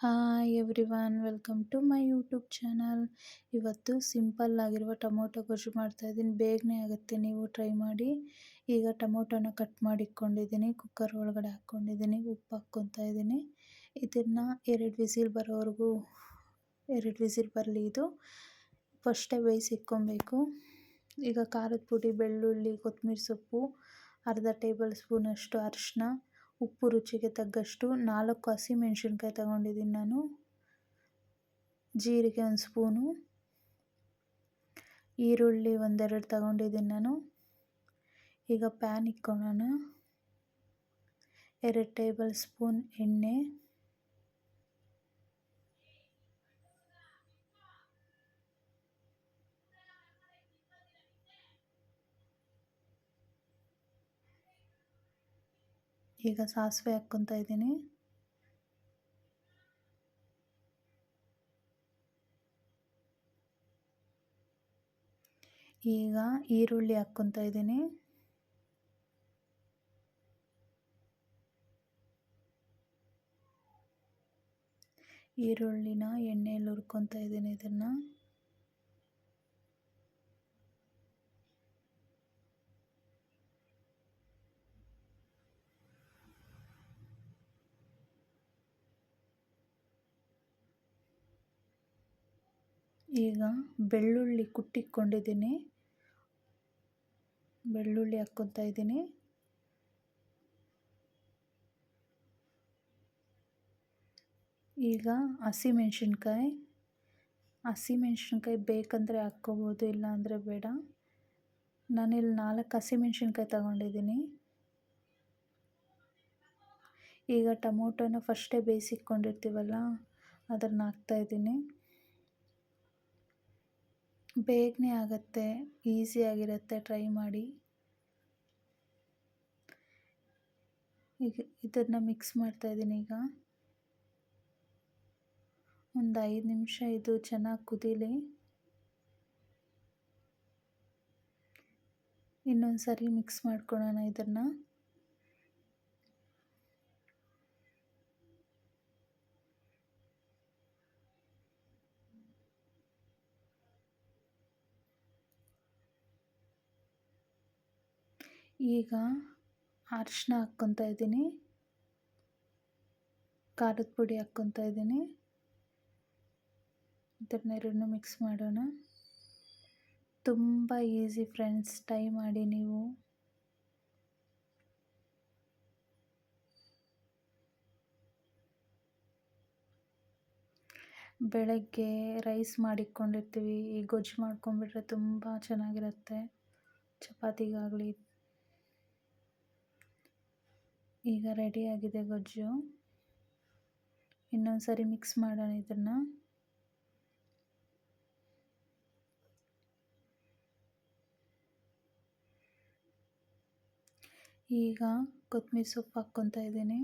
Hi everyone welcome to my YouTube channel ಇವತ್ತು simple ಆಗಿರುವ tomato ಗೊಜ್ಜು ಮಾಡ್ತಾಯಿದ್ದೀನಿ ಬೇಗನೆ ಆಗುತ್ತೆ, ನೀವು ಟ್ರೈ ಮಾಡಿ. ಈಗ ಟೊಮೊಟೊನ ಕಟ್ ಮಾಡಿ ಇಟ್ಕೊಂಡಿದ್ದೀನಿ ಕುಕ್ಕರ್ ಒಳಗಡೆ ಹಾಕ್ಕೊಂಡಿದ್ದೀನಿ ಉಪ್ಪು ಹಾಕ್ಕೊತಾ ಇದ್ದೀನಿ. ಇದನ್ನು ಎರಡು ವಿಸಿಲ್ ಬರೋವರೆಗೂ, ಎರಡು ವಿಸಿಲ್ ಬರಲಿ ಇದು. ಫಸ್ಟೇ ಬೇಯಿಸಿ ಈಗ ಖಾರದ ಪುಡಿ, ಬೆಳ್ಳುಳ್ಳಿ, ಕೊತ್ತಂಬರಿ ಸೊಪ್ಪು, ಅರ್ಧ ಟೇಬಲ್ ಸ್ಪೂನಷ್ಟು ಅರಿಶಿನ ಉಪ್ಪು ರುಚಿಗೆ ತಗ್ಗಷ್ಟು ನಾಲ್ಕು ಹಸಿಮೆಣ್ಸಿನ್ಕಾಯಿ ತಗೊಂಡಿದ್ದೀನಿ ನಾನು ಜೀರಿಗೆ ಒಂದು ಸ್ಪೂನು ಈರುಳ್ಳಿ ಒಂದೆರಡು ತಗೊಂಡಿದ್ದೀನಿ ನಾನು ಈಗ ಪ್ಯಾನ್ ಇಕ್ಕೊಳ್ಳೋಣ ಎರಡು ಟೇಬಲ್ ಸ್ಪೂನ್ ಎಣ್ಣೆ ಈಗ ಸಾಸಿವೆ ಹಾಕ್ಕೊತಾ ಇದ್ದೀನಿ. ಈಗ ಈರುಳ್ಳಿ ಹಾಕ್ಕೊತಾ ಇದ್ದೀನಿ. ಈರುಳ್ಳಿನ ಎಣ್ಣೆಯಲ್ಲಿ ಹುರ್ಕೊತಾ ಇದ್ದೀನಿ ಇದನ್ನು. ಈಗ ಬೆಳ್ಳುಳ್ಳಿ ಕುಟ್ಟಿಕ್ಕೊಂಡಿದ್ದೀನಿ ಬೆಳ್ಳುಳ್ಳಿ ಹಾಕ್ಕೊತಾ ಇದ್ದೀನಿ. ಈಗ ಹಸಿಮೆಣ್ಸಿನ್ಕಾಯಿ. ಹಸಿಮೆಣ್ಸಿನ್ಕಾಯಿ ಬೇಕಂದರೆ ಹಾಕ್ಕೋಬೋದು ಇಲ್ಲ ಅಂದರೆ ಬೇಡ. ನಾನಿಲ್ಲಿ ನಾಲ್ಕು ಹಸಿಮೆಣ್ಸಿನ್ಕಾಯಿ ತಗೊಂಡಿದ್ದೀನಿ. ಈಗ ಟೊಮೊಟೊನ ಫಸ್ಟೇ ಬೇಯಿಸಿಟ್ಕೊಂಡಿರ್ತೀವಲ್ಲ, ಅದನ್ನು ಹಾಕ್ತಾಯಿದ್ದೀನಿ ಬೇಗನೆ ಆಗುತ್ತೆ ಈಸಿಯಾಗಿರುತ್ತೆ ಟ್ರೈ ಮಾಡಿ. ಈಗ ಇದನ್ನು ಮಿಕ್ಸ್ ಮಾಡ್ತಾಯಿದ್ದೀನಿ ಈಗ. ಒಂದು ಐದು ನಿಮಿಷ ಇದು ಚೆನ್ನಾಗಿ ಕುದೀಲಿ. ಇನ್ನೊಂದು ಸರಿ ಮಿಕ್ಸ್ ಮಾಡ್ಕೊಳ್ಳೋಣ ಇದನ್ನು. ಈಗ ಅರಿಶಿನ ಹಾಕ್ಕೊತಾ ಇದ್ದೀನಿ. ಖಾರದ ಪುಡಿ ಹಾಕ್ಕೊತಾ ಇದ್ದೀನಿ. ಇದನ್ನೆರಡನ್ನೂ ಮಿಕ್ಸ್ ಮಾಡೋಣ. ತುಂಬ ಈಸಿ ಫ್ರೆಂಡ್ಸ್ ಟ್ರೈ ಮಾಡಿ ನೀವು. ಬೆಳಗ್ಗೆ ರೈಸ್ ಮಾಡಿಕೊಂಡಿರ್ತೀವಿ ಈ ಗೊಜ್ಜು ಮಾಡ್ಕೊಂಡ್ಬಿಟ್ರೆ ತುಂಬ ಚೆನ್ನಾಗಿರುತ್ತೆ. ಚಪಾತಿಗಾಗಲಿ ಈಗ ರೆಡಿಯಾಗಿದೆ ಗೊಜ್ಜು. ಇನ್ನೊಂದು ಸರಿ ಮಿಕ್ಸ್ ಮಾಡೋಣ ಇದನ್ನು ಈಗ ಕೊತ್ತಂಬರಿ ಸೊಪ್ಪು ಹಾಕ್ಕೊತಾ ಇದ್ದೀನಿ.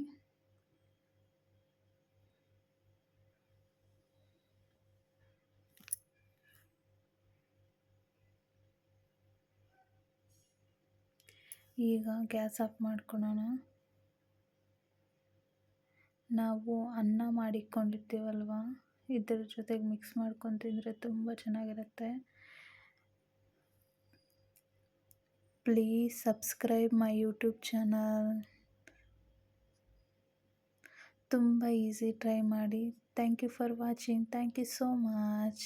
ಈಗ ಗ್ಯಾಸ್ ಆಫ್ ಮಾಡ್ಕೊಳ್ಳೋಣ ನಾವು ಅನ್ನ ಮಾಡಿಕೊಂಡಿರ್ತೀವಲ್ವ? ಇದ್ರ ಜೊತೆಗೆ ಮಿಕ್ಸ್ ಮಾಡ್ಕೊಂಡು ತಿಂದರೆ ತುಂಬ ಚೆನ್ನಾಗಿರುತ್ತೆ. Please subscribe my YouTube channel ತುಂಬ ಈಸಿ ಟ್ರೈ ಮಾಡಿ. Thank you for watching thank you so much